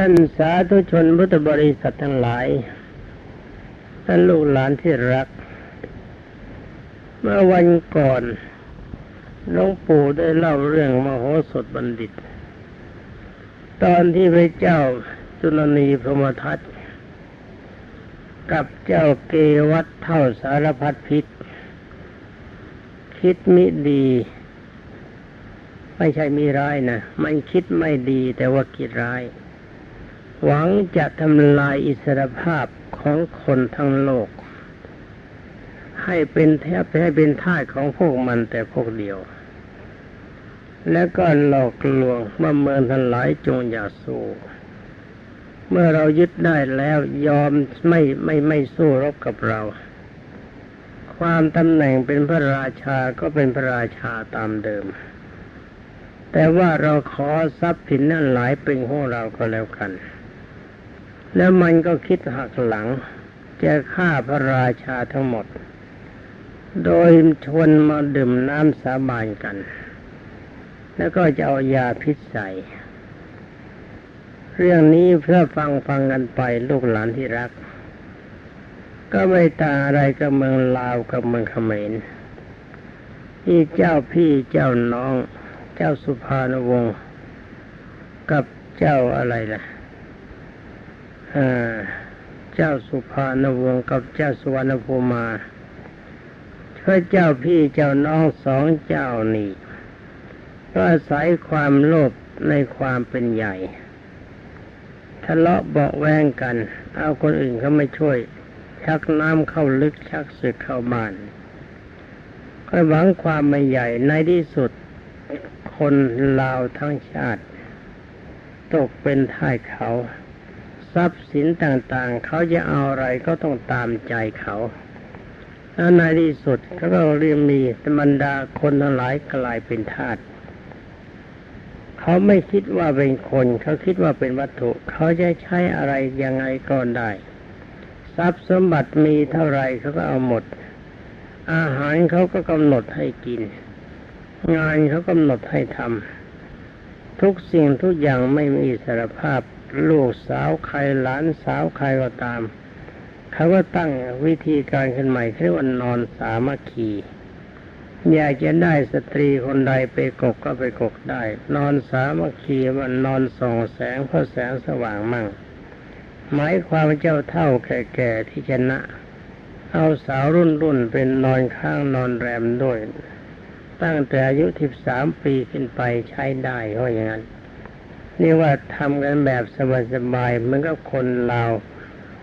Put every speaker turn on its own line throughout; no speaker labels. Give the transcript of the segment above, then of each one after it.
ท่านสาธุชนพุทธบริษัททั้งหลาย ท่านลูกหลานที่รัก เมื่อวันก่อนหลวงปู่ได้เล่าเรื่องมโหสถบัณฑิต ตอนที่พระเจ้าจุลนีพรมทัตกับเจ้าเกวัตเท่าสารพัดพิษ คิดมิดี ไม่ใช่มีร้ายนะ มันคิดไม่ดีแต่ว่าคิดร้าย หวังจะทำลายอิสรภาพของคนทั้งโลก ให้เป็นแทบให้เป็นท่าของพวกมันแต่พวกเดียว แล้วก็หลอกลวงว่าเมืองทั้งหลายจงอย่าสู้เมื่อเรายึดได้แล้วยอมไม่ไม่ไม่สู้รบกับเรา ความตำแหน่งเป็นพระราชาก็เป็นพระราชาตามเดิม แต่ว่าเราขอทรัพย์สินนั่นหลายเป็นของเราก็แล้วกัน แล้วมันก็คิดหักหลังจะฆ่าพระราชาทั้งหมด โดยชวนมาดื่มน้ำสาบานกัน แล้วก็จะเอายาพิษใส่ เรื่องนี้เพื่อฟังฟังกันไปลูกหลานที่รัก ก็ไม่ต่างอะไรกับเมืองลาวกับเมืองเขมรที่เจ้าพี่เจ้าน้อง เจ้าสุภานวงศ์กับเจ้าอะไรล่ะ เจ้าสุภานวงศ์กับเจ้าสุวรรณภูมาพระเจ้าพี่เจ้าน้องสองเจ้านี่ก็อาศัยความโลภในความเป็นใหญ่ทะเลาะเบาแวงกัน เอาคนอื่นเขาไม่ช่วย ชักน้ำเข้าลึกชักศึกเข้าบ้านก็หวังความไม่ใหญ่ในที่สุด คนลาวทั้งชาติ ตกเป็นท่ายเขา ทรัพย์สินต่างๆ เขาจะเอาอะไรก็ต้องตามใจเขาแล้วในที่สุดเขาก็เรียกมีบรรดาคนทั้งหลายกลายเป็นทาสเขาไม่คิดว่าเป็นคนเขาคิดว่าเป็นวัตถุ เขาจะใช้อะไรยังไงก็ได้ ทรัพย์สมบัติมีเท่าไรเขาก็เอาหมด อาหารเขาก็กำหนดให้กิน งานเขากำหนดให้ทำทุกสิ่งทุกอย่างไม่มีสารภาพ ลูกสาวใครหลานสาวใครก็ตามเขาก็ตั้งวิธีการขึ้นใหม่เรียกว่านอนสามัคคีอยากจะได้สตรีคนใดไปกกก็ไปกกได้ นอนสามัคคีมันนอนส่องแสงเพราะแสงสว่างมั่ง หมายความเจ้าเท่าแก่ๆที่ชนะ เอาสาวรุ่นรุ่นเป็นนอนข้างนอนแรมด้วย ตั้งแต่อายุสิบสามปีขึ้นไปใช้ได้เพราะอย่างนั้น นี่ว่าทำกันแบบสบายๆเหมือนกับคนลา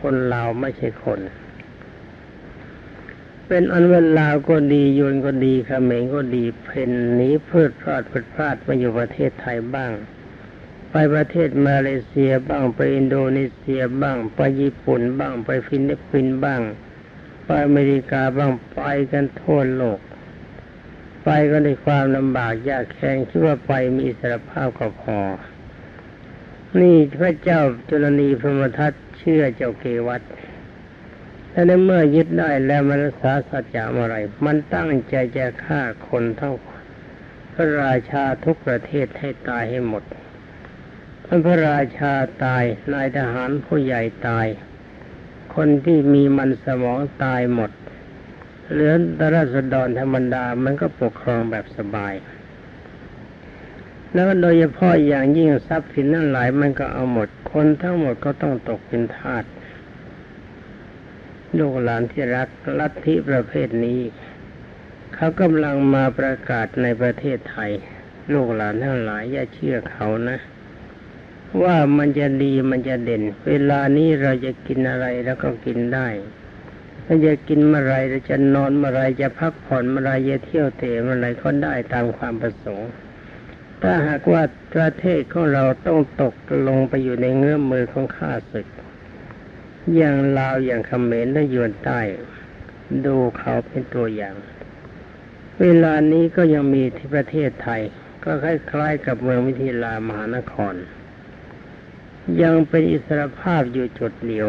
คนลาไม่ใช่คน เป็นอันเวลาก็ดียนก็ดีขเมงก็ดีเพนหนีเพื่อพลาดพลาดพลาดมาอยู่ประเทศไทยบ้าง ไปประเทศมาเลเซียบ้างไปอินโดนีเซียบ้าง ไปญี่ปุ่นบ้างไปฟิลิปปินส์บ้าง ไปอเมริกาบ้างไปกันทั่วโลก ไปก็ในความลำบากยากแค้นคิดว่าไปมีอิสรภาพก็พอ นี่พระเจ้าจุลนีพรหมทัตเชื่อเจ้าเกวัตและในเมื่อยึดได้แล้วมันรักษาสัจจะอะไร มันตั้งใจจะฆ่าคนเทั้งพระราชาทุกประเทศให้ตายให้หมดท่านพระราชาตาย นายทหารผู้ใหญ่ตาย คนที่มีมันสมองตายหมด เหลือตราษฎรธรรมดา มันก็ปกครองแบบสบาย แล้วโดยเฉพาะอย่างยิ่งทรัพย์สินนั่นหลายมันก็เอาหมด คนทั้งหมดก็ต้องตกเป็นทาสลูกหลานที่รักลัทธิประเภทนี้ เขากำลังมาประกาศในประเทศไทย ลูกหลานทั้งหลายอย่าเชื่อเขานะ ว่ามันจะดีมันจะเด่น เวลานี้เราจะกินอะไรแล้วก็กินได้เราจะกินเมื่อไรเราจะนอนเมื่อไรจะพักผ่อนเมื่อไรจะเที่ยวเตะเมื่อไรก็ได้ตามความประสงค์ ถ้าหากว่าประเทศของเราต้องตกลงไปอยู่ในเงื้อมมือของข้าศึก อย่างลาวอย่างเขมรและยวนใต้ ดูเขาเป็นตัวอย่าง เวลานี้ก็ยังมีที่ประเทศไทย ก็คล้ายๆกับเมืองวิทิลามหานคร ยังเป็นอิสรภาพอยู่จุดเดียว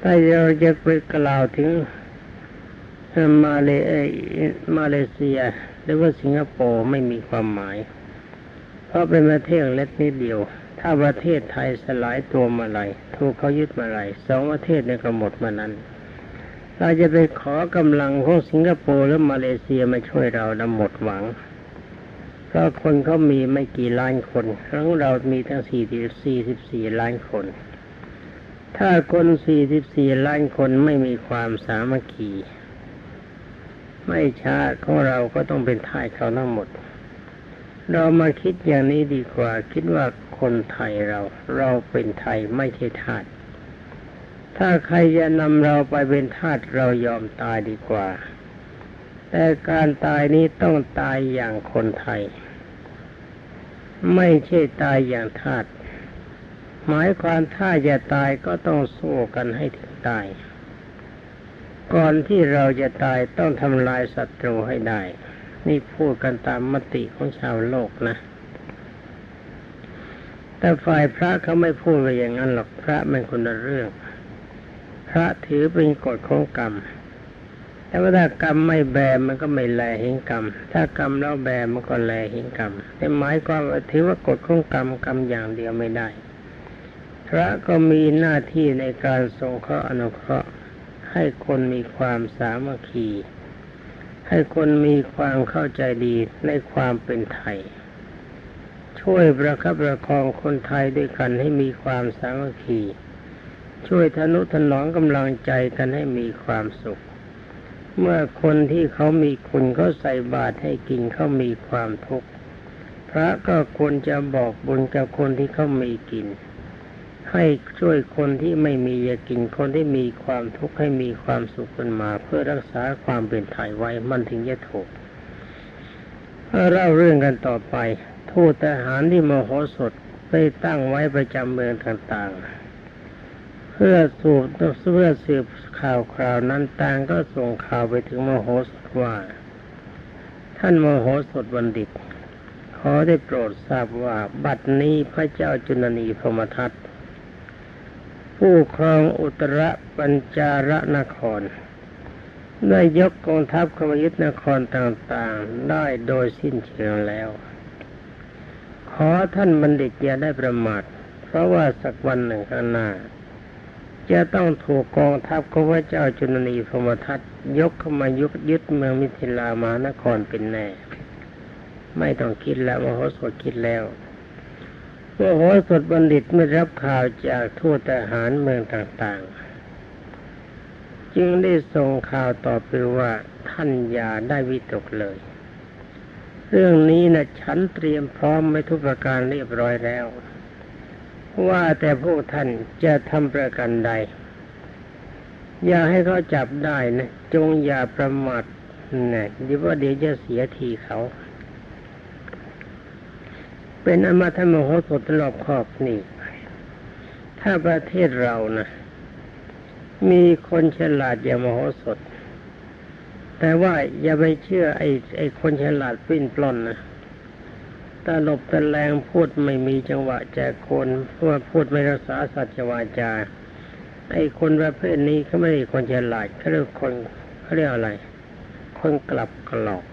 ถ้าเราจะไปกล่าวถึงมาเลมาเลเซีย หรือว่าสิงคโปร์ไม่มีความหมาย เพราะเป็นประเทศเล็กนิดเดียว ถ้าประเทศไทยสลายตัวมาไหรถูกเขายึดมาไหรสองประเทศนี่ยก็หมดมานั้น เราจะไปขอกำลังของสิงคโปร์หรือมาเลเซียมาช่วยเรานะหมดหวังเพราะคนเขามีไม่กี่ล้านคนของเรามีทั้งสี่สี่สิบสี่ล้านคน ถ้าคนสี่สิบสี่ล้านคนไม่มีความสามัคคี ไม่ช้าของเราก็ต้องเป็นทายเขาทั้งหมด เรามาคิดอย่างนี้ดีกว่า คิดว่าคนไทยเรา เราเป็นไทยไม่ใช่ทาสถ้าใครจะนำเราไปเป็นทาสเรายอมตายดีกว่า แต่การตายนี้ต้องตายอย่างคนไทย ไม่ใช่ตายอย่างทาสหมายความถ้าจะตายก็ต้องสู้กันให้ถึงตาย ก่อนที่เราจะตายต้องทำลายศัตรูให้ได้ นี่พูดกันตามมติของชาวโลกนะ แต่ฝ่ายพระเขาไม่พูดไปอย่างนั้นหรอกพระมันคนละเรื่อง พระถือเป็นกฎของกรรม แต่ว่าถ้ากรรมไม่แบมันก็ไม่แลเห็นกรรม ถ้ากรรมแล้วแบมันก็แลเห็นกรรม แต่หมายความว่าถือว่ากฎของกรรมกรรมอย่างเดียวไม่ได้ พระก็มีหน้าที่ในการสงเคราะห์อนุเคราะห์ ให้คนมีความสามัคคี ให้คนมีความเข้าใจดีในความเป็นไทย ช่วยประคับประคองคนไทยด้วยกันให้มีความสามัคคี ช่วยทนุถนอมกำลังใจกันให้มีความสุข เมื่อคนที่เขามีคุณเขาใส่บาตรให้กินเขามีความทุกข์พระก็ควรจะบอกบุญกับคนที่เขามีกิน ให้ช่วยคนที่ไม่มีจะกินคนที่มีความทุกข์ให้มีความสุขขึ้นมา เพื่อรักษาความเป็นไทยไว้มันถึงจะถูกเล่าเรื่องกันต่อไป ทูตทหารที่มโหสถได้ตั้งไว้ประจำเมืองต่างๆ เพื่อสูบเพื่อสืบข่าวคราวนั้นต่างก็ส่งข่าวไปถึงมโหสถว่า ท่านมโหสถบัณฑิต ขอได้โปรดทราบว่าบัดนี้พระเจ้าจุลนีพรมทัต ผู้ครองอุตรปัญจาระนคร ได้ยกกองทัพเข้ามายึดนครต่างๆ ได้โดยสิ้นเชิงแล้ว ขอท่านบัณฑิตอย่าได้ประมาทเพราะว่าสักวันหนึ่งข้างหน้า จะต้องถูกกองทัพของพระเจ้าจุลนีพรหมทัตยกเข้ามายุยึดเมืองมิถิลามานครเป็นแน่ ไม่ต้องคิดแล้วมโหสถคิดแล้ว มโหสถบัณฑิตเมื่อรับข่าวจากทูตทหารเมืองต่างๆ จึงได้ส่งข่าวต่อไปว่าท่านอย่าได้วิตกเลย เรื่องนี้นะฉันเตรียมพร้อมไว้ทุกประการเรียบร้อยแล้ว ว่าแต่พวกท่านจะทำประกันใด อย่าให้เขาจับได้นะ จงอย่าประมาทนะดีว่าเดี๋ยวจะเสียทีเขา เป็นอมาธรรมโหสถรอบครอบนี่ถ้าประเทศเรานะมีคนฉลาดอย่างมโหสถ แต่ว่าอย่าไปเชื่อไอ้ไอ้คนฉลาดปิ้นปล้นนะตลบตะแลงพูดไม่มีจังหวะแจกคนเพราะพูดไม่รักษาสัจวาจา ไอ้คนประเภทนี้เขาไม่ใช่คนฉลาดเขาเรียกคนเขาเรียกอะไร คนกลับกรอก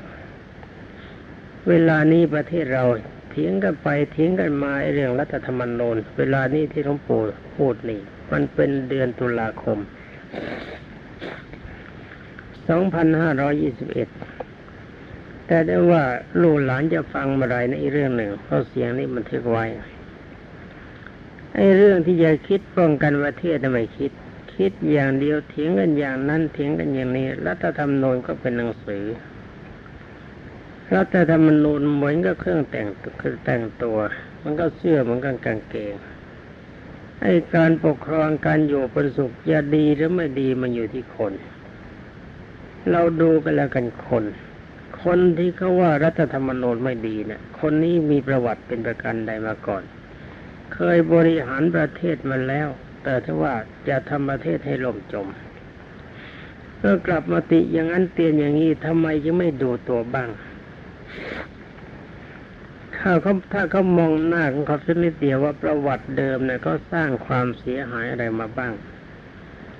เวลานี้ประเทศเรา เถียงกันไปเถียงกันมาเรื่องรัฐธรรมนูญเวลานี้ที่หลวงปู่พูดนี่ มันเป็นเดือนตุลาคม 2521 แต่ได้ว่าลูกหลานจะฟังมาไรในเรื่องหนึ่งเพราะเสียงนี้มันทึกไว้ไอ้เรื่องที่จะคิดป้องกันประเทศทำไมคิด คิดอย่างเดียวเถียงกันอย่างนั้นเถียงกันอย่างนี้ รัฐธรรมนูญก็เป็นหนังสือ รัฐธรรมนูญเหมือนกับเครื่องแต่งคือแต่งตัว มันก็เสื้อเหมันก็กางเกงไอ้การปกครองการอยู่เป็นสุขจะดีหรือไม่ดีมันอยู่ที่คน เราดูกันแล้วกันคน คนที่เขาว่ารัฐธรรมนูญไม่ดีเนะี่ยคนนี้มีประวัติเป็นประกันใดมาก่อน เคยบริหารประเทศมาแล้ว แต่ถ้าว่าจะทำประเทศให้ล่มจมเมื่อกลับมาติอย่างนั้นเตียนอย่างนี้ทำไมยังไม่ดูตัวบ้าง ถ้าเขาถ้าเขามองหน้าของเขาสักนิดเดียวว่าประวัติเดิมเนี่ยเขาสร้างความเสียหายอะไรมาบ้าง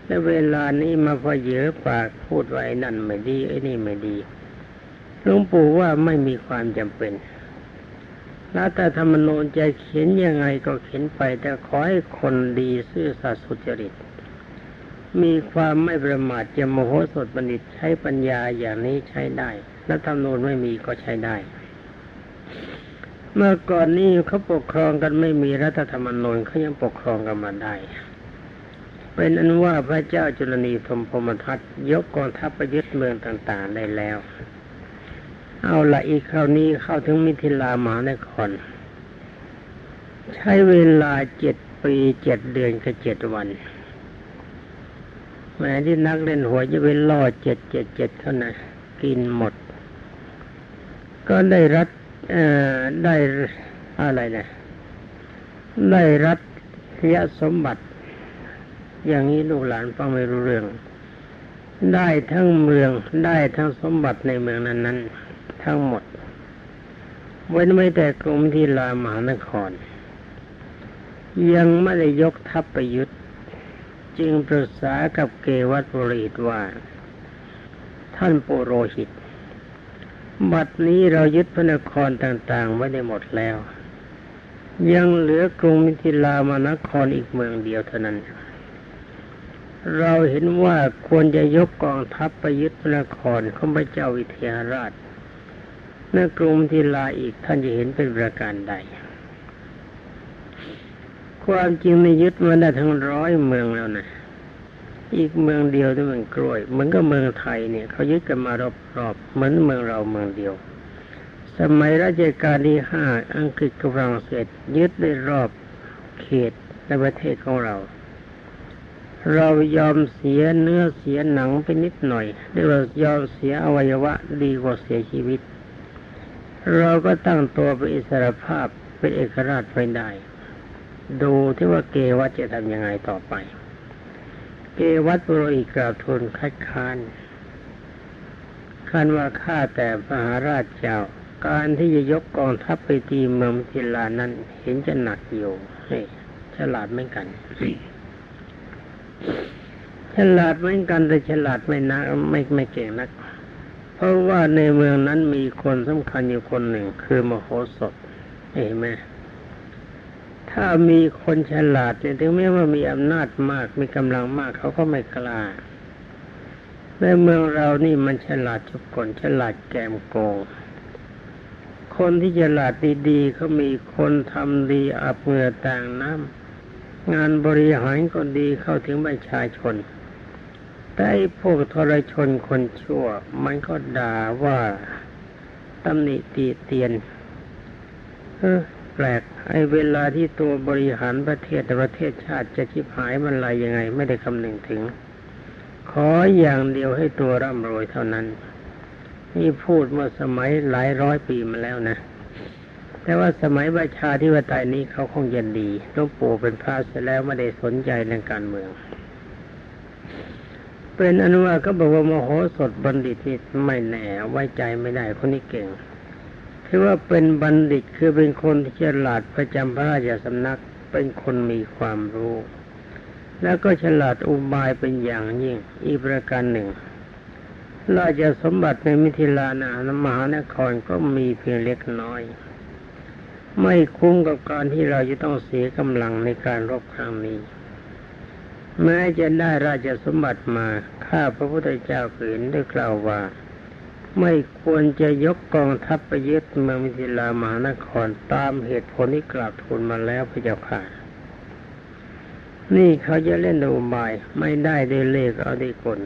และเวลานี้มาพอเยอะปากพูดไว้นั่นไม่ดีไอ้นี่ไม่ดีหลวงปู่ว่าไม่มีความจำเป็นรัฐธรรมนูญจะเขียนยังไงก็เขียนไป แต่ขอให้คนดีซื่อสัตย์สุจริต มีความไม่ประมาทจะโมโหสดบัณฑิตใช้ปัญญาอย่างนี้ใช้ได้ รัฐธรรมนูญไม่มีก็ใช้ได้ เมื่อก่อนนี้เขาปกครองกันไม่มีรัฐธรรมนูญเขายังปกครองกันมาได้ เป็นอันว่าพระเจ้าจุลนีธมพมทัตยกกองทัพไปยึดเมืองต่างๆได้แล้ว เอาละอีกคราวนี้เข้าถึงมิถิลามหานครใช้เวลาเจ็ดปีเจ็ดเดือนกับเจ็ดวันแม้ที่นักเล่นหัวจะไปล่อเจ็ดเจ็ดเจ็ดเท่านั้นกินหมด ก็ได้รัฐได้อะไรนะได้รัฐยสมบัติ อย่างนี้ลูกหลานฟังไม่รู้เรื่อง ได้ทั้งเมืองได้ทั้งสมบัติในเมืองนั้น ๆ ทั้งหมด เว้นไม่แต่กรมที่ลามหานคร ยังไม่ได้ยกทัพไปยุทธจึงปรึกษากับเกวัตบริตว่า ท่านปุโรหิต บัดนี้เรายึดพระนครต่างๆ ไว้ได้หมดแล้ว ยังเหลือกรุงมิถิลามานครอีกเมืองเดียวเท่านั้น เราเห็นว่าควรจะยกกองทัพไปยึดพระนครของพระเจ้าวิเทหราชเมื่อกรุงมิถิลาอีกท่านจะเห็นเป็นประการใด ความจริงในยึดมาได้ทั้งร้อยเมืองแล้วนะ อีกเมืองเดียวที่มันกล้วยเหมือนกับเมืองไทยเนี่ยเขายึดกันมารอบๆเหมือนเมืองเราเมืองเดียว สมัยรัชกาลที่ห้าอังกฤษกับฝรั่งเศสยึดได้รอบเขตในประเทศของเรา เรายอมเสียเนื้อเสียหนังไปนิดหน่อยเรียกว่ายอมเสียอวัยวะดีกว่าเสียชีวิต เราก็ตั้งตัวเป็นอิสรภาพเป็นเอกราชไปได้ ดูที่ว่าเกวัตจะทำยังไงต่อไป เกวัตปุโรหิตกราบทูลคัดค้านคันว่าข้าแต่พระหาราชเจ้า การที่จะยกกองทัพไปตีเมืองทิลานั้นเห็นจะหนักอยู่ฉลาดไม่กัน ฉลาดเหมือนกันแต่ฉลาดไม่นักไม่ไม่เก่งนัก เพราะว่าในเมืองนั้นมีคนสำคัญอยู่คนหนึ่ง คือมโหสถเห็นไหม ถ้ามีคนฉลาดเนี่ยถึงแม้ว่ามีอำนาจมากมีกำลังมากเขาก็ไม่กล้าในเมืองเรานี่มันฉลาดทุกคนฉลาดแกมโกง คนที่ฉลาดดีๆเขามีคนทำดีอาบเงื่อต่างน้ำงานบริหารก็ดีเข้าถึงประชาชน แต่พวกทรชนคนชั่ว มันก็ด่าว่าตำหนิตีเตียน เออ ลกไอ้เวลาที่ตัวบริหารประเทศประเทศชาติจะชิบหายมันไรยังไง ไม่ได้คำนึงถึง ขออย่างเดียวให้ตัวร่ำรวยเท่านั้น นี่พูดเมื่อสมัยหลายร้อยปีมาแล้วนะ แต่ว่าสมัยประชาธิปไตยนี้เขาคงยันดีต้องปู่เป็นพระเสร็จแล้วไม่ได้สนใจเรื่องการเมือง เป็นอนุว่าก็บอกว่ามโหสถบัณฑิตนี่ไม่แน่ไว้ใจไม่ได้คนนี้เก่ง คือว่าเป็นบัณฑิตคือเป็นคนที่ฉลาดประจำพระราชสำนักเป็นคนมีความรู้ แล้วก็ฉลาดอุบายเป็นอย่างยิ่งอีกประการหนึ่งราชสมบัติในมิถิลานามหานครก็มีเพียงเล็กน้อย ไม่คุ้มกับการที่เราจะต้องเสียกำลังในการรบครั้งนี้ แม้จะได้ราชสมบัติมาข้าพระพุทธเจ้าเห็นได้กล่าวว่า ไม่ควรจะยกกองทัพไปยึดเมืองมิถิลามหานครตามเหตุผลที่กราบทูลมาแล้วพระเจ้าค่ะ นี่เขาจะเล่นดูบาย ไม่ได้ด้วยเลขเอาด้วยกล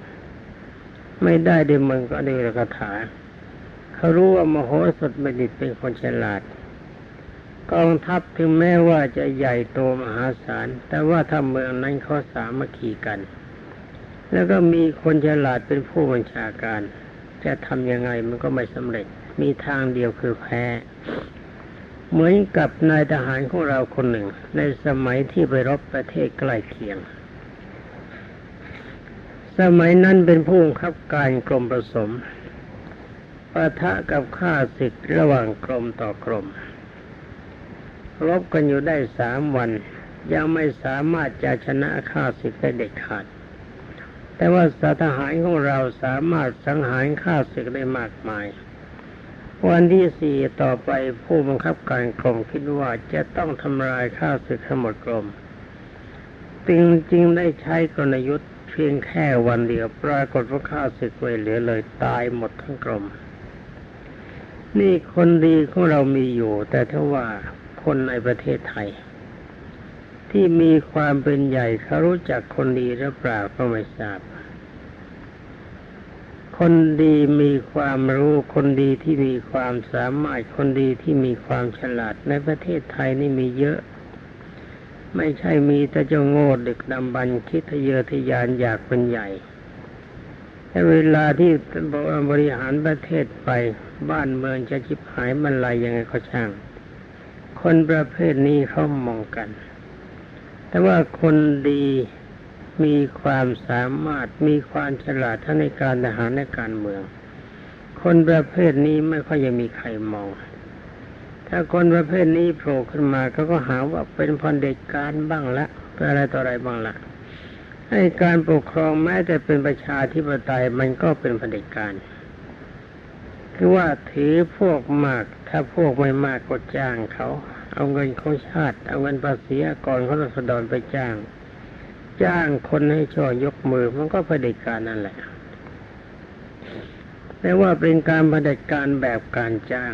ไม่ได้ด้วยมึงก็ด้วยคาถา เขารู้ว่ามโหสถบัณฑิตเป็นคนฉลาด กองทัพถึงแม้ว่าจะใหญ่โตมหาศาล แต่ว่าถ้าเมืองนั้นเขาสามัคคีกัน แล้วก็มีคนฉลาดเป็นผู้บัญชาการ จะทำยังไงมันก็ไม่สำเร็จ มีทางเดียวคือแพ้ เหมือนกับนายทหารของเราคนหนึ่ง ในสมัยที่ไปรบประเทศใกล้เคียง สมัยนั้นเป็นผู้ขับการกรมผสมปะทะกับข้าศึกระหว่างกรมต่อกรมรบกันอยู่ได้สามวัน ยังไม่สามารถจะชนะข้าศึกได้เด็ดขาด แต่ว่าสทหารของเราสามารถสังหารข้าศึกได้มากมาย วันที่สี่ต่อไปผู้บังคับการกรมคิดว่าจะต้องทำลายข้าศึกทั้งหมดกรมจึงจริงได้ใช้กลยุทธ์เพียงแค่วันเดียวปรากฏว่าข้าศึกไว้เหลือเลยตายหมดทั้งกรมนี่คนดีของเรามีอยู่ แต่ถ้าว่าคนในประเทศไทย ที่มีความเป็นใหญ่เขารู้จักคนดีหรือเปล่าก็ไม่ทราบ คนดีมีความรู้คนดีที่มีความสามารถคนดีที่มีความฉลาดในประเทศไทยนี่มีเยอะ ไม่ใช่มีแต่เจ้าโง่ดึกดำบรรคิดทะเยอทะยานอยากเป็นใหญ่แต่เวลาที่บริหารประเทศไปบ้านเมืองจะชิบหายมันลายยังไงก็ช่าง คนประเภทนี้เขามองกัน แต่ว่าคนดีมีความสามารถมีความฉลาดทั้งในการทหารและการเมือง คนประเภทนี้ไม่ค่อยจะมีใครมอง ถ้าคนประเภทนี้โผล่ขึ้นมาเขาก็หาว่าเป็นพันเด็จการบ้างละเป็นอะไรต่ออะไรบ้างละให้การปกครองแม้แต่เป็นประชาธิปไตยมันก็เป็นพันเด็จการ คือว่าถือพวกมาก ถ้าพวกไม่มากก็จ้างเขา เอาเงินของชาติ เอาเงินภาษีก่อนเขาสดรไปจ้าง จ้างคนให้ช่อยกมือ มันก็เผด็จการนั่นแหละแต่ว่าเป็นการเผด็จการแบบการจ้าง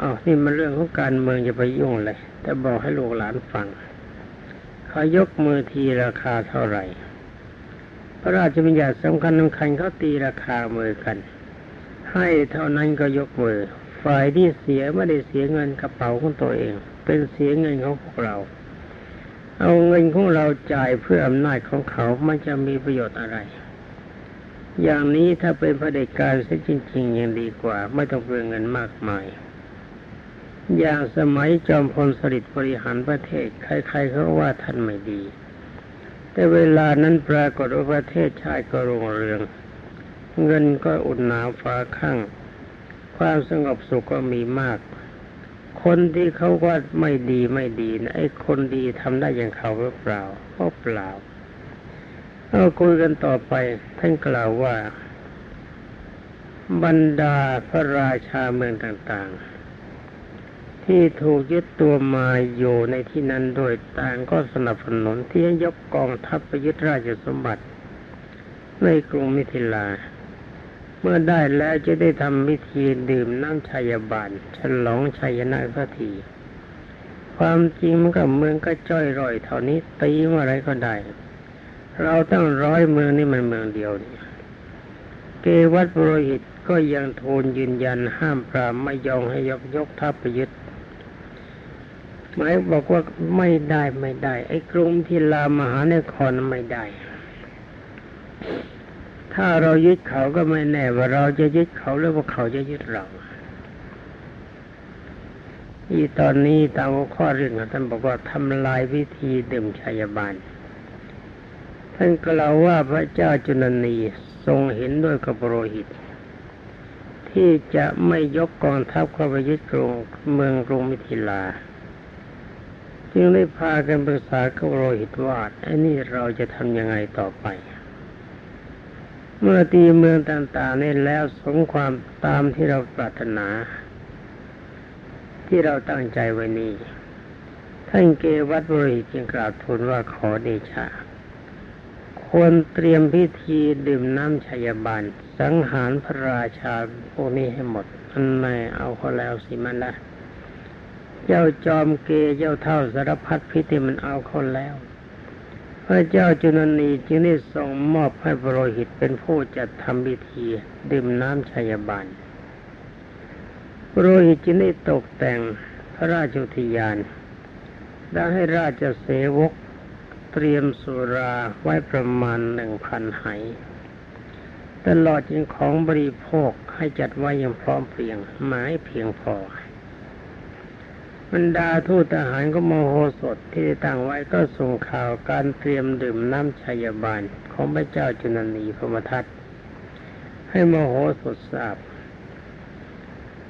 อ๋อนี่มันเรื่องของการเมืองจะไปยุ่งเลย แต่บอกให้ลูกหลานฟังเขายกมือทีราคาเท่าไหร่ พระราชบัญญัติสำคัญสำคัญเขาตีราคามือกัน ให้เท่านั้นก็ยกมือ ฝ่ายที่เสียไม่ได้เสียเงินกระเป๋าของตัวเอง เป็นเสียเงินของพวกเรา เอาเงินของเราจ่ายเพื่ออำนาจของเขามันจะมีประโยชน์อะไร อย่างนี้ถ้าเป็นเด็จการซะจริง ๆ ยังดีกว่า ไม่ต้องเปลืองเงินมากมาย อย่างสมัยจอมพลสฤษดิ์บริหารประเทศ ใครๆเขาว่าท่านไม่ดี แต่เวลานั้นปรากฏว่าประเทศชาติก็รุ่งเรือง เงินก็อุ่นหนาฟ้าข้าง ความสงบสุขก็มีมาก คนที่เขาว่าไม่ดีไม่ดีนะไอ้คนดีทำได้อย่างเขาหรือเปล่าก็เปล่าเราคุยกันต่อไปท่านกล่าวว่า บรรดาพระราชาเมืองต่างๆ ที่ถูกยึดตัวมาอยู่ในที่นั้นโดยต่างก็สนับสนุนที่จะยกกองทัพไปยึดราชสมบัติ ในกรุงมิถิลา เมื่อได้แล้วจะได้ทำพิธีดื่มน้ำชัยบาลฉลองชัยนาทพทีความจริงมันก็เมืองก็จ้อยร่อยเท่านี้ตีเมื่อไรก็ได้ เราตั้งร้อยเมืองนี่มันเมืองเดียวนี่เกวัตปุโรหิตก็ยังโทนยืนยันห้ามปรามไม่ยอมให้ยกยกทัพไปยึดหมายบอกว่าไม่ได้ไม่ได้ ไอ้กรุงที่ลามหานครไม่ได้ ถ้าเรายึดเขาก็ไม่แน่ว่าเราจะยึดเขาหรือว่าเขาจะยึดเราที่ตอนนี้ตามข้อเรื่องท่านบอกว่าทำลายวิธีดื่มชัยบาลท่านกล่าวว่าพระเจ้าจุลนีทรงเห็นด้วยกับโรหิต ที่จะไม่ยกกองทัพเข้าไปยึดกรุงเมืองกรุงมิถิลา จึงได้พากันปรึกษากับโรหิตว่าไอ้นี่เราจะทำยังไงต่อไป เมื่อตีเมืองต่างๆนี่แล้วสมความตามที่เราปรารถนา ที่เราตั้งใจไว้นี้ท่านเกวัตบริจึงกราบทูลว่าขอเดชะควรเตรียมพิธีดื่มน้ำชัยบาลสังหารพระราชาพวกนี้ให้หมดอันไหนเอาเขาแล้วสิมันละเจ้าจอมเกเจ้าเท่าสารพัดพิธีมันเอาเขาแล้ว พระเจ้าจุนนีจึงได้ส่งมอบให้ปโรหิตเป็นผู้จัดทำพิธีดื่มน้ำชัยบาลปโรหิตจึงได้ตกแต่งพระราชุทยานได้ให้ราชเสวกเตรียมสุราไว้ประมาณหนึ่งพันไหตลอดจนของบริโภคให้จัดไว้อย่างพร้อมเพรียงหมายเพียงพอ บรรดาทูตทหารก็โมโหสถที่ได้ตั้งไว้ก็ส่งข่าวการเตรียมดื่มน้ำชัยบาลของพระเจ้าจุนนีพรหมทัตให้โมโหสถทราบ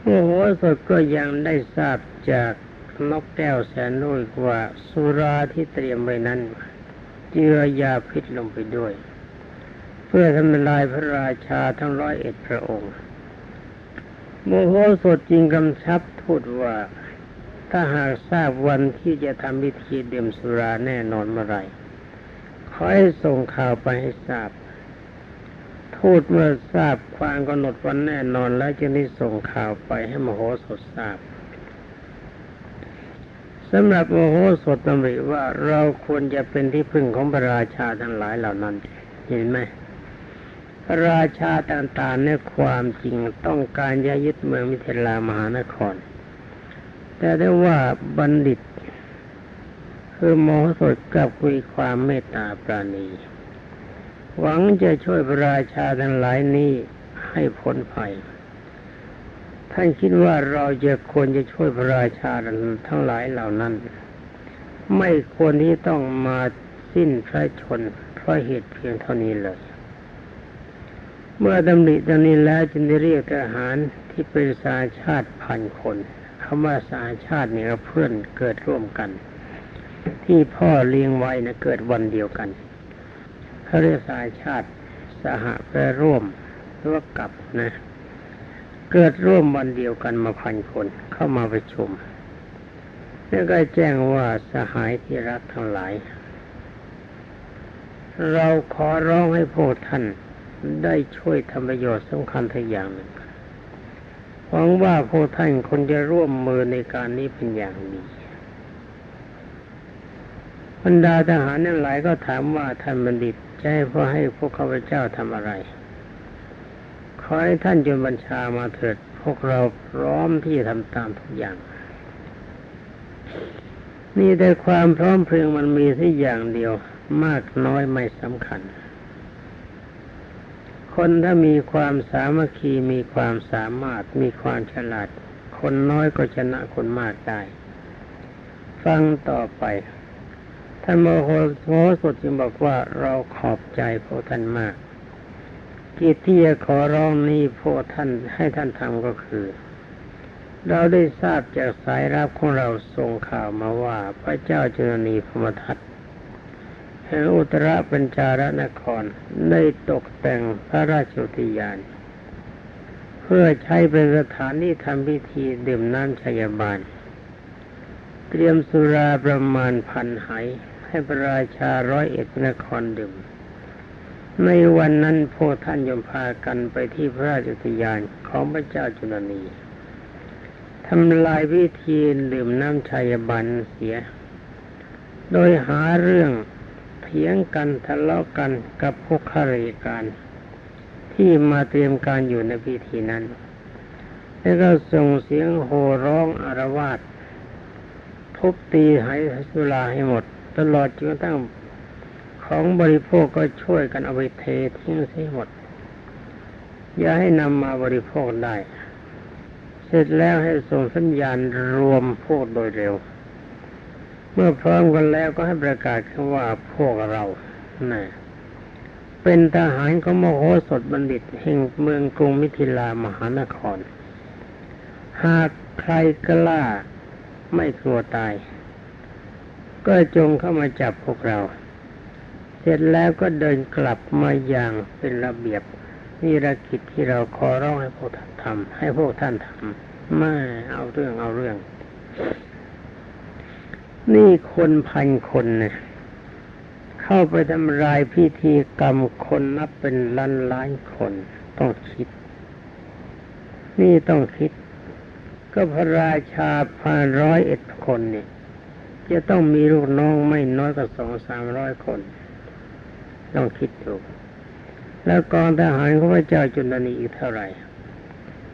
โมโหสถก็ยังได้ทราบจากนกแก้วแสนนุ่ยว่าสุราที่เตรียมไว้นั้น เจือยาพิษลงไปด้วย เพื่อทำลายพระราชาทั้งร้อยเอ็ดพระองค์ โมโหสดจริงกำชับทูตว่า ถ้าหากทราบวันที่จะทำพิธีดื่มสุราแน่นอนเมื่อไรขอให้ส่งข่าวไปให้ทราบทูตเมื่อทราบความกำหนดวันแน่นอนแล้วจึงได้ส่งข่าวไปให้มโหสถทราบสำหรับโมโหสถตำริว่าเราควรจะเป็นที่พึ่งของพระราชาทั้งหลายเหล่านั้น เห็นไหมระราชาต่างๆเนี่ความจริงต้องการจะยึดเมืองมิถิลามหานคร แต่ได้ว่าบัณฑิต คือโมโหสถกลับคุยความเมตตาปราณี หวังจะช่วยพระราชาทั้งหลายนี้ให้พ้นภัย ท่านคิดว่าเราจะควรจะช่วยพระราชาทั้งหลายเหล่านั้น ไม่ควรที่ต้องมาสิ้นพระชนเพราะเหตุเพียงเท่านี้เลย เมื่อดำริดังนี้แล้วจึงได้เรียกทหารที่เป็นสาชาติพันคน คำว่าสาชาติเนี่ยเพื่อนเกิดร่วมกัน ที่พ่อเลี้ยงไว้นะเกิดวันเดียวกันเขาเรียกสาชาติสหไปร่วมหรือว่ากับนะ เกิดร่วมวันเดียวกันมาพันคนเข้ามาประชุมแล้วก็แจ้งว่าสหายที่รักทั้งหลาย เราขอร้องให้พวกท่านได้ช่วยทำประโยชน์สำคัญทุกอย่างหนึ่ง หวังว่าพวกท่านคนจะร่วมมือในการนี้เป็นอย่างดีบรรดาทหารนั่นหลายก็ถามว่าท่านบัณฑิตจะให้พ่อให้พวกข้าพเจ้าทำอะไร ขอให้ท่านจนบัญชามาเถิด พวกเราพร้อมที่จะทำตามทุกอย่าง นี่แต่ความพร้อมเพรียงมันมีที่อย่างเดียว มากน้อยไม่สำคัญ คนถ้ามีความสามัคคีมีความสามารถมีความฉลาด คนน้อยก็ชนะคนมากได้ ฟังต่อไปท่านโมโหโหสดจึงบอกว่าเราขอบใจพวกท่านมาก กิจที่จะขอร้องนี้พวกท่านให้ท่านทำก็คือ เราได้ทราบจากสายรับของเราส่งข่าวมาว่า พระเจ้าจุลนีพมทัต แห่งอุตรปัญจารนครได้ตกแต่งพระราชอุทยาน เพื่อใช้เป็นสถานที่ทำพิธีดื่มน้ำชัยบาล เตรียมสุราประมาณพันไหให้พระราชาร้อยเอ็ดนครดื่ม ในวันนั้นพวกท่านยมพากันไปที่พระราชอุทยานของพระเจ้าจุลนีทำลายพิธีดื่มน้ำชัยบันเสีย โดยหาเรื่อง ถียงกันทะเลาะกันกับพวกข้าราชการ ที่มาเตรียมการอยู่ในพิธีนั้น แล้วก็ส่งเสียงโห่ร้องอารวาสทุบตีไหสุราให้หมด ตลอดจนกระทั่งของบริโภคก็ช่วยกันเอาไปเททิ้งเสียหมด อย่าให้นำมาบริโภคได้ เสร็จแล้วให้ส่งสัญญาณรวมพวกโดยเร็ว มื่อพร้อมกันแล้วก็ให้ประกาศคว่าพวกเรานะเป็นทหารของมโหสถบัณฑิตแห่งเมืองกรุงมิถิลามหานคร หากใครกล้าไม่กลัวตาย ก็จงเข้ามาจับพวกเรา เสร็จแล้วก็เดินกลับมาอย่างเป็นระเบียบนี่ระกิจที่เราขอร้องให้พวกท่านทำให้พวกท่านทำไม่เอาเรื่องเอาเรื่อง นี่คนพันคนเนี่ยเข้าไปทำลายพิธีกรรมคนนับเป็นล้านล้านคนต้องคิด นี่ต้องคิด ก็พระราชาพันร้อยเอ็ดคนเนี่ยจะต้องมีลูกน้องไม่น้อยกว่าสองสามร้อยคน ต้องคิดดูแล้วกองทหารของพระเจ้าจุลนีอีกเท่าไหร่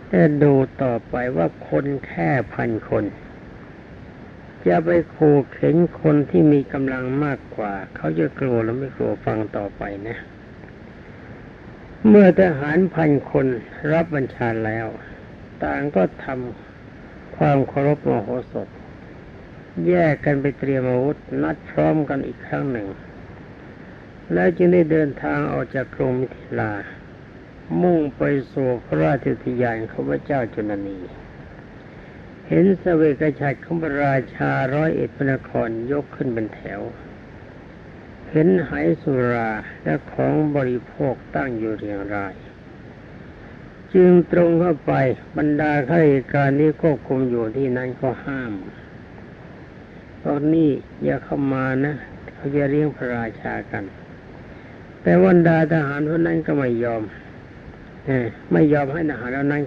แต่ดูต่อไปว่าคนแค่พันคน จะไปขู่เข็นคนที่มีกำลังมากกว่า เขาจะกลัวหรือไม่กลัวฟังต่อไปนะ เมื่อทหารพันคนรับบัญชาแล้ว ต่างก็ทำความเคารพมโหสถ แยกกันไปเตรียมอาวุธนัดพร้อมกันอีกครั้งหนึ่ง แล้วจึงได้เดินทางออกจากกรุงมิถิลา มุ่งไปสู่พระราชอุทยานของพระเจ้าจุลนี เห็นสเวกฉัตรของพระราชาร้อยเอ็ดพระนครยกขึ้นเป็นแถว เห็นไหสุราและของบริโภคตั้งอยู่เรียงราย จึงตรงเข้าไปบรรดาข้าราชการที่ควบคุมอยู่ที่นั้นก็ห้ามตอนนี้อย่าเข้ามานะเขาจะเลี้ยงพระราชากัน แต่บรรดาทหารพวกนั้นก็ไม่ยอมไม่ยอมให้ทหารเหล่านั้น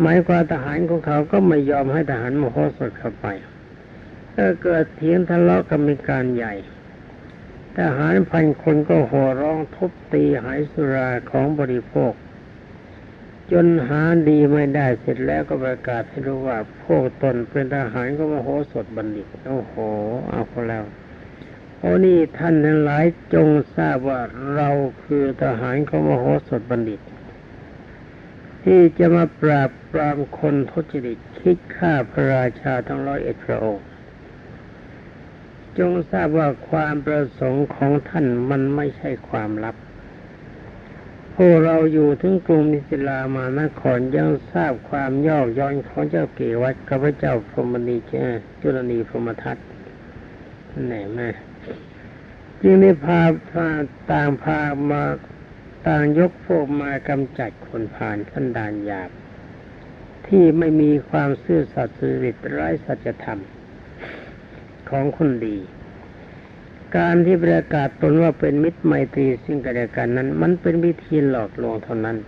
หมายความทหารของเขาก็ไม่ยอมให้ทหารมโหสถเข้าไปก็เกิดเถียงทะเลาะกันมีการใหญ่ ทหารพันคนก็โห่ร้องทุบตีหายสุราของบริโภค จนหาดีไม่ได้เสร็จแล้วก็ประกาศให้รู้ว่าพวกตนเป็นทหารก็มโหสถบัณฑิตโอ้โหเอาพอแล้วโอ้นี่ท่านทั้งหลายจงทราบว่าเราคือทหารของมโหสถบัณฑิต ที่จะมาปราบปรามคนทุจริตคิดฆ่าพระราชาทั้งร้อยเอ็ดพระองค์จงทราบว่าความประสงค์ของท่านมันไม่ใช่ความลับพวกเราอยู่ถึงกรุงมิสิลามานครยังทราบความย่อย้อนของเจ้าเกวัตกับพระเจ้าพรหมณีเจ้าจุลนีพรหมทัตไหนแม่จึงได้พาพาต่างพามา ต่างยกพวกมากำจัดคนผ่านขั้นดานหยาบ ที่ไม่มีความซื่อสัตย์สุจริตไร้สัจธรรม ของคนดี การที่ประกาศตนว่าเป็นมิตรไมตรีซึ่งกันและกันนั้น มันเป็นวิธีหลอกลวงเท่านั้น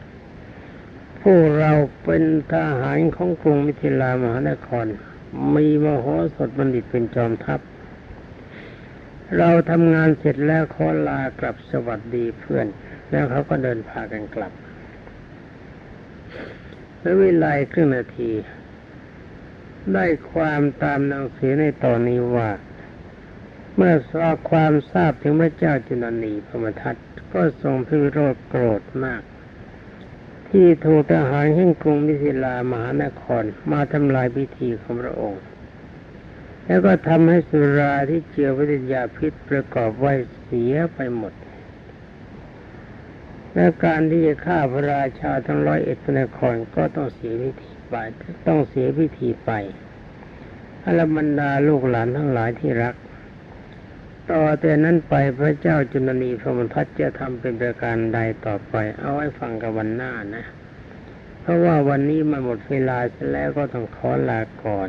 พวกเราเป็นทหารของกรุงมิถิลามหานคร มีมโหสถบัณฑิตเป็นจอมทัพเราทำงานเสร็จแล้วขอลากลับสวัสดีเพื่อน แล้วเขาก็เดินพากันกลับแล้ววิไลครึ่งนาที ได้ความตามหนังสือในตอนนี้ว่า เมื่อทราบความทราบถึงพระเจ้าจุลนีพระมทัตก็ทรงพิโรธโกรธมาก ที่ถูกทหารแห่งกรุงมิถิลามหานครมาทำลายพิธีของพระองค์ แล้วก็ทำให้สุราที่เจือวิทยาพิษประกอบไว้เสียไปหมด และการที่จะฆ่าพระราชาทั้งร้อยเอ็ดพระนครก็ต้องเสียพิธีไปต้องเสียพิธีไปอรบรรดาลูกหลานทั้งหลายที่รัก ต่อแต่นั้นไปพระเจ้าจุลนีพระมทัตจะทำเป็นประการใดต่อไป เอาไว้ฟังกับวันหน้านะ เพราะว่าวันนี้มันหมดเวลาเสแล้วก็ต้องขอลาก่อน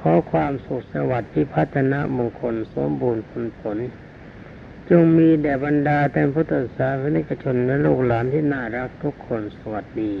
ขอความสุขสวัสดิ์พิพัฒนมงคลสมบูรณ์ผลผล จงมีแด่บรรดาแต่พุทธศาสนิกชนและลูกหลานที่น่ารักทุกคนสวัสดี